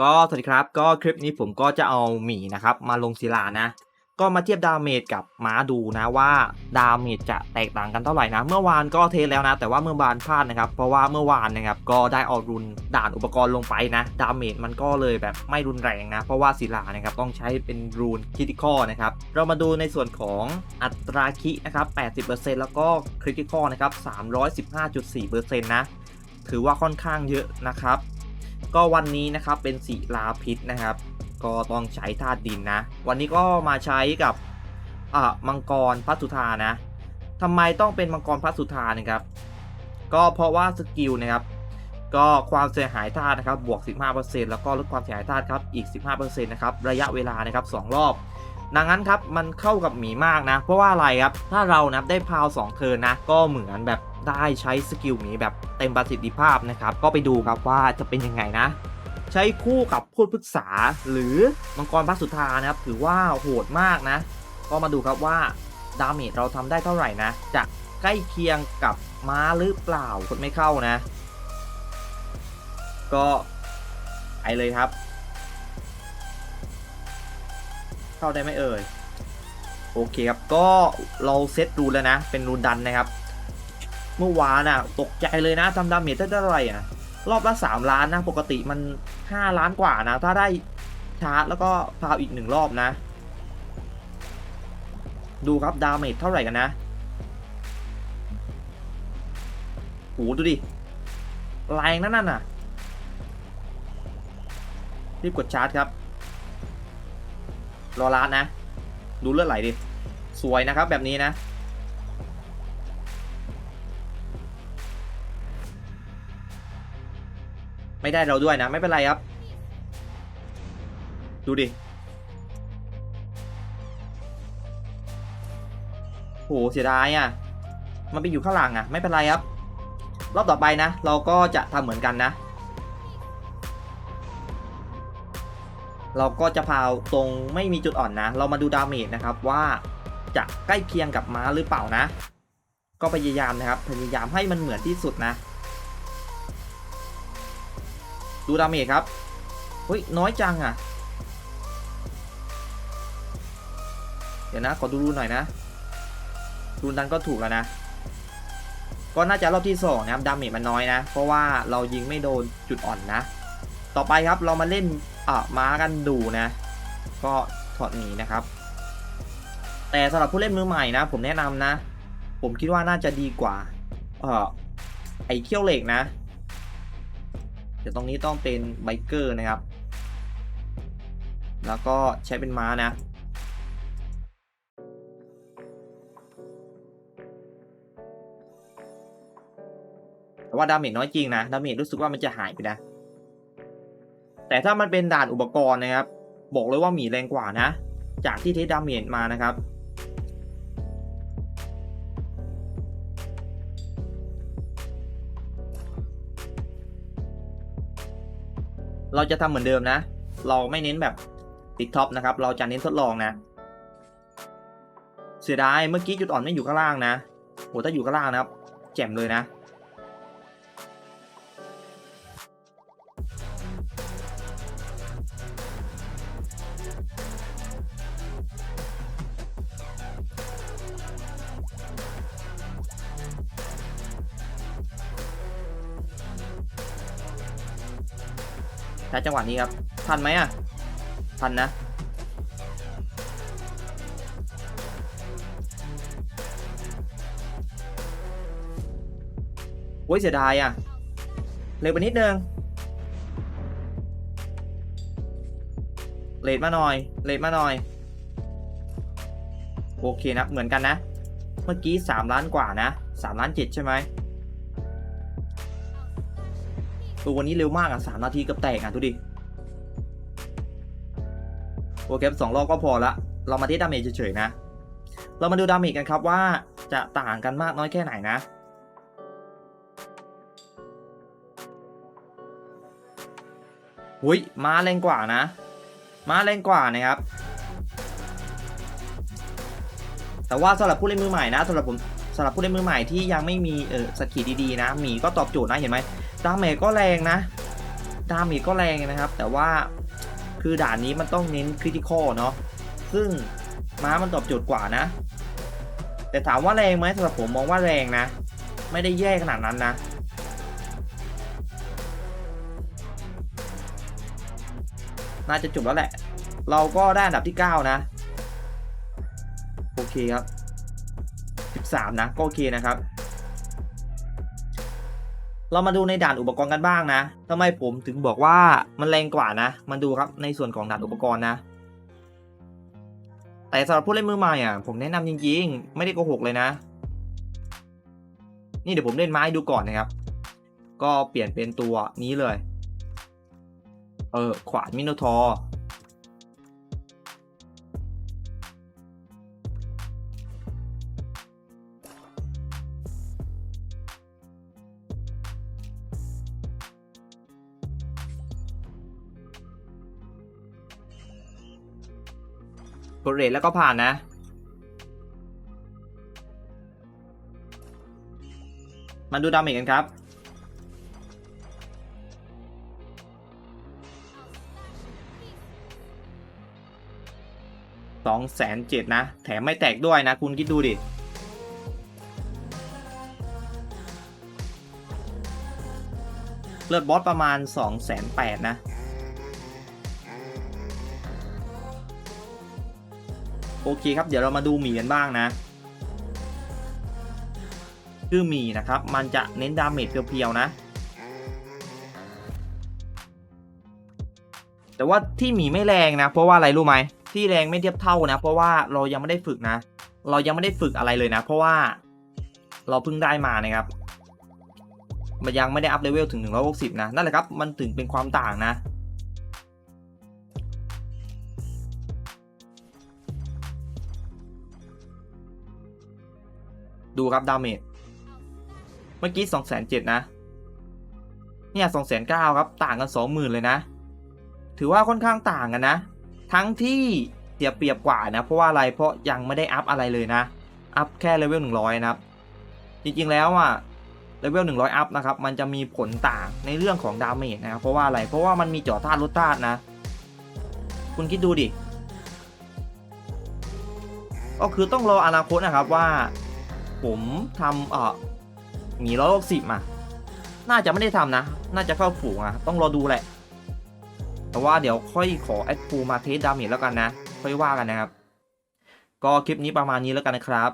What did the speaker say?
ก็สวัสดีครับก็คลิปนี้ผมก็จะเอาหมีนะครับมาลงศิลานะ ก็มาเทียบดาเมจกับม้าดูนะว่าดาเมจจะแตกต่างกันเท่าไหร่นะ เมื่อวานก็เทสแล้วนะ แต่ว่าเมื่อวานพลาดนะครับ เพราะว่าเมื่อวานนะครับก็ได้ออกรุนด่านอุปกรณ์ลงไปนะ ดาเมจมันก็เลยแบบไม่รุนแรงนะ เพราะว่าศิลานะครับต้องใช้เป็นรูนคริติคอนะครับเรามาดูในส่วนของอัตราคินะครับ80%แล้วก็คริติคอนะครับ315.4%นะถือว่าค่อนข้างเยอะนะครับ ก็วันนี้นะครับเป็นศิลาพิษนะครับ ก็ต้องใช้ธาตุดินนะ วันนี้ก็มาใช้กับอ่ามังกรพัสุธานะทำไมต้องเป็นมังกรพัสุธานะครับ ก็เพราะว่าสกิลนะครับก็ความเสียหายธาตุนะครับบวก 15%แล้วก็ลดความเสียหายธาตุครับอีก 15%นะครับระยะเวลานะครับ2รอบ ดังนั้นครับมันเข้ากับหมีมากนะ เพราะว่าอะไรครับ ถ้าเรานับได้พาว2เทิร์นนะ ก็เหมือนแบบได้ใช้สกิลหมีแบบเต็มประสิทธิภาพนะครับ ก็ไปดูครับว่าจะเป็นยังไงนะใช้คู่กับพูดปรึกษาหรือมังกรพัสุธานะครับ ถือว่าโหดมากนะ ก็มาดูครับว่าดาเมจเราทำได้เท่าไหร่นะ จะใกล้เคียงกับม้าหรือเปล่ากดไม่เข้านะ ก็ไปเลยครับ เข้าได้ไหมเอ่ย โอเคครับ ก็เราเซตรูนแล้วนะ เป็นรูนดันนะครับ เมื่อวานอะ ตกใจเลยนะทำดาเมจได้เท่าไหร่อะ รอบละ 3 ล้านนะ ปกติมัน 5 ล้านกว่านะ ถ้าได้ชาร์จแล้วก็พาวอีกหนึ่งรอบนะ ดูครับดาเมจเท่าไหร่กันนะโหดูดิแรงนั่นน่ะ รีบกดชาร์จครับ รอร้านนะ ดูเลือดไหลดิ สวยนะครับแบบนี้นะ ไม่ได้เราด้วยนะ ไม่เป็นไรครับ ดูดิโหเสียดายอะ มันไปอยู่ข้างหลังอะ ไม่เป็นไรครับ รอบต่อไปนะ เราก็จะทำเหมือนกันนะ เราก็จะพาวตรงไม่มีจุดอ่อนนะ เรามาดูดาเมจนะครับว่าจะใกล้เคียงกับม้าหรือเปล่านะ ก็พยายามนะครับ พยายามให้มันเหมือนที่สุดนะ ดูดาเมจครับเฮ้ยน้อยจังอะ เดี๋ยวนะ ขอดูรูนหน่อยนะ รูนั้นก็ถูกแล้วนะ ก็น่าจะรอบที่สองนะครับดาเมจมันน้อยนะ เพราะว่าเรายิงไม่โดนจุดอ่อนนะ ต่อไปครับเรามาเล่น อะม้ากันดูนะ ก็ถอดหนีนะครับ แต่สำหรับผู้เล่นมือใหม่นะ ผมแนะนำนะ ผมคิดว่าน่าจะดีกว่า เอ่อไอเขี้ยวเหล็กนะ เดี๋ยวตรงนี้ต้องเป็นไบเกอร์นะครับ แล้วก็ใช้เป็นม้านะแต่ว่าดาเมจน้อยจริงนะ ดาเมจรู้สึกว่ามันจะหายไปนะ แต่ถ้ามันเป็นด่านอุปกรณ์นะครับ บอกเลยว่าหมีแรงกว่านะ จากที่เทสดาเมจมานะครับเราจะทำเหมือนเดิมนะ เราไม่เน้นแบบติดท็อปนะครับ เราจะเน้นทดลองนะ เสียดายเมื่อกี้จุดอ่อนไม่อยู่ข้างล่างนะ โหถ้าอยู่ข้างล่างนะครับ แจ่มเลยนะ ช้จังหวะนี้ครับ ทันไหมอะ ทันนะ โอ้ยเสียดายอะ เร็วไปนิดนึง เลทมาหน่อย เลทมาหน่อย โอเคนะ เหมือนกันนะ เมื่อกี้ 3 ล้านกว่านะ3ล้าน7ใช่ไหมตัววันนี้เร็วมากอะสามนาทีกับแตกอะดูดิ โอเคสองรอบก็พอละ เรามาที่ดาเมจเฉยๆนะ เรามาดูดาเมจกันครับว่าจะต่างกันมากน้อยแค่ไหนนะหุยม้าแรงกว่านะ ม้าแรงกว่านะครับ แต่ว่าสำหรับผู้เล่นมือใหม่นะสำหรับผมสำหรับผู้เล่นมือใหม่ที่ยังไม่มีเออสกิลดีๆนะหมีก็ตอบโจทย์นะเห็นไหมดาเมจก็แรงนะดาเมจก็แรงนะครับ แต่ว่าคือด่านนี้มันต้องเน้นคริติคอลเนาะซึ่งม้ามันตอบโจทย์กว่านะ แต่ถามว่าแรงไหมสำหรับผมมองว่าแรงนะ ไม่ได้แย่ขนาดนั้นนะ น่าจะจบแล้วแหละ เราก็ได้อันดับที่ 9 นะ โอเคครับ 13 นะ ก็โอเคนะครับ เรามาดูในด่านอุปกรณ์กันบ้างนะทำไมผมถึงบอกว่ามันแรงกว่านะ มันดูครับในส่วนของด่านอุปกรณ์นะ แต่สำหรับผู้เล่นมือใหม่อะ ผมแนะนำจริงๆ ไม่ได้โกหกเลยนะ นี่เดี๋ยวผมเล่นไม้ดูก่อนนะครับ ก็เปลี่ยนเป็นตัวนี้เลย เออ ขวานมิโนทอร์กดเรทแล้วก็ผ่านนะ มาดูดาเมจกันครับ สองแสนเจ็ดนะ แถมไม่แตกด้วยนะ คุณคิดดูดิเลือดบอสประมาณ2องแสนแปดนะ โอเคครับ เดี๋ยวเรามาดูหมีกันบ้างนะ คือหมีนะครับ มันจะเน้นดาเมจเพียวๆนะแต่ว่าที่หมีไม่แรงนะ เพราะว่าอะไรรู้ไหม ที่แรงไม่เทียบเท่านะ เพราะว่าเรายังไม่ได้ฝึกนะ เรายังไม่ได้ฝึกอะไรเลยนะ เพราะว่าเราเพิ่งได้มานะครับ มันยังไม่ได้อัพเลเวลถึง 160 นะ นั่นแหละครับ มันถึงเป็นความต่างนะ ดูครับดาเมจ เมื่อกี้ 2 0 0 0 0 นะ เนี่ย2 9 0 0 0ครับ ต่างกัน 20,000 เลยนะ ถือว่าค่อนข้างต่างกันนะ ทั้งที่เสียเปรียบกว่านะ เพราะว่าอะไรเพราะยังไม่ได้อัพอะไรเลยนะ อัพแค่เลเวล100 นะครับ จริงๆแล้วอะเลเวล100 อัพนะครับ มันจะมีผลต่างในเรื่องของดาเมจนะครับ เพราะว่าอะไร เพราะว่ามันมีเจาะธาตุลดธาตุนะ คุณคิดดูดิ ก็คือต้องรออนาคตนะครับว่า ผมทำเอ่อหมีร้อยหกสิบอะ น่าจะไม่ได้ทำนะ น่าจะเข้าฝูงอะ ต้องรอดูแหละ แต่ว่าเดี๋ยวค่อยขอแอดพูมาเทสดาเมจแล้วกันนะ ค่อยว่ากันนะครับ ก็คลิปนี้ประมาณนี้แล้วกันนะครับ